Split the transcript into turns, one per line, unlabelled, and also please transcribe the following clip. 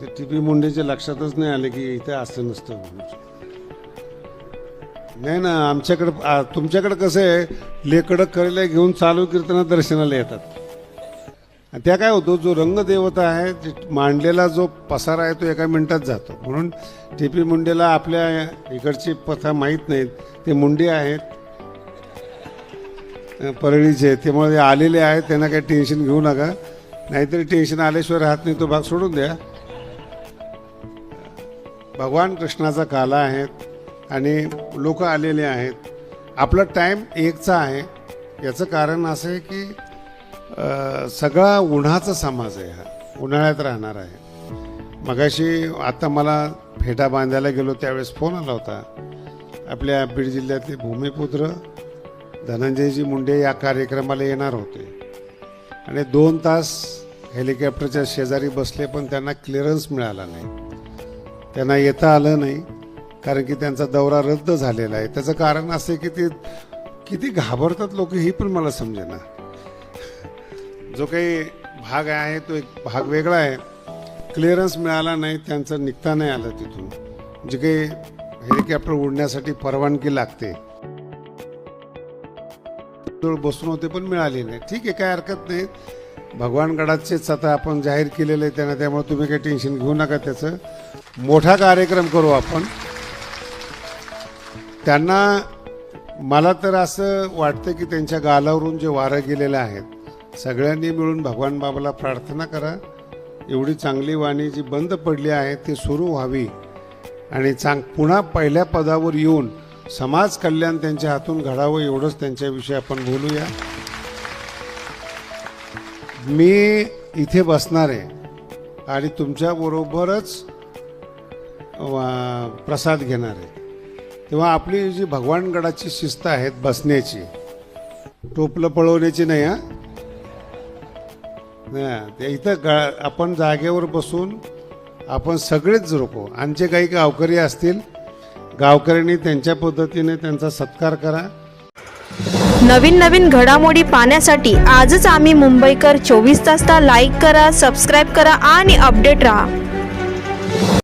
ते T P मुंडेच्या लक्षातच नाही आले की इथे असं नसतं म्हणून नाही ना आमच्याकडं तुमच्याकडं कसं आहे लेकडं करेला घेऊन चालू कीर्तना दर्शनाला येतात. आणि त्या काय होतो जो रंगदेवता आहे मांडलेला जो पसारा आहे तो एका मिनिटात जातो. म्हणून टी पी मुंडेला आपल्या इकडची पथा माहीत नाहीत. ते मुंडे आहेत. परळीचे त्यामुळे आलेले आहेत. त्यांना काही टेन्शन घेऊ नका. नाहीतरी टेन्शन आल्याशिवाय राहत नाही तो भाग सोडून द्या. भगवान कृष्णाचा काला आहे आणि लोक आलेले आहेत. आपला टाईम एकचा आहे. याचं कारण असं आहे की सगळा उन्हाचा समाज आहे हा. उन्हाळ्यात राहणार आहे. मगाशी आता मला फेटा बांधायला गेलो त्यावेळेस फोन आला होता. आपल्या बीड जिल्ह्यातले भूमिपुत्र धनंजयजी मुंडे या कार्यक्रमाला येणार होते. आणि दोन तास हेलिकॉप्टरच्या शेजारी बसले पण त्यांना क्लिअरन्स मिळाला नाही. त्यांना येता आलं नाही कारण की त्यांचा दौरा रद्द झालेला आहे. त्याचं कारण असं आहे की ते किती घाबरतात लोक ही पण मला समजेना. जो काही भाग आहे तो एक भाग वेगळा आहे. क्लिअरन्स मिळाला नाही त्यांचं निघता नाही आलं तिथून. जे काही हेलिकॉप्टर उडण्यासाठी परवानगी लागते. बसून होते पण मिळाली नाही. ठीक आहे काय हरकत नाही. भगवान गडाचेच आता आपण जाहीर केलेले आहे त्यांना त्यामुळे तुम्ही काही टेन्शन घेऊ नका त्याचं. मोठा कार्यक्रम करू आपण. त्यांना मला तर असं वाटतं की त्यांच्या गालावरून जे वारं गेलेले आहेत सगळ्यांनी मिळून भगवान बाबाला प्रार्थना करा. एवढी चांगली वाणी जी बंद पडली आहे ती सुरू व्हावी. आणि चांग पुन्हा पहिल्या पदावर येऊन समाज कल्याण त्यांच्या हातून घडावं एवढंच त्यांच्याविषयी आपण बोलूया. मी इथे बसणार आहे. आणि तुमच्याबरोबरच प्रसाद घेणार आहे. तेव्हा आपली जी भगवानगडाची शिस्त आहेत बसण्याची टोपलं पळवण्याची नाही हा? नाही, ते इथं ग आपण जागेवर बसून आपण सगळेच रोको आणि जे काही गावकरी असतील गावकऱ्यांनी त्यांच्या पद्धतीने त्यांचा सत्कार करा.
नवीन नवीन घडामोडी पाहण्यासाठी आजच आम्ही मुंबईकर चोवीस तास लाईक करा सबस्क्राईब करा आणि अपडेट राहा.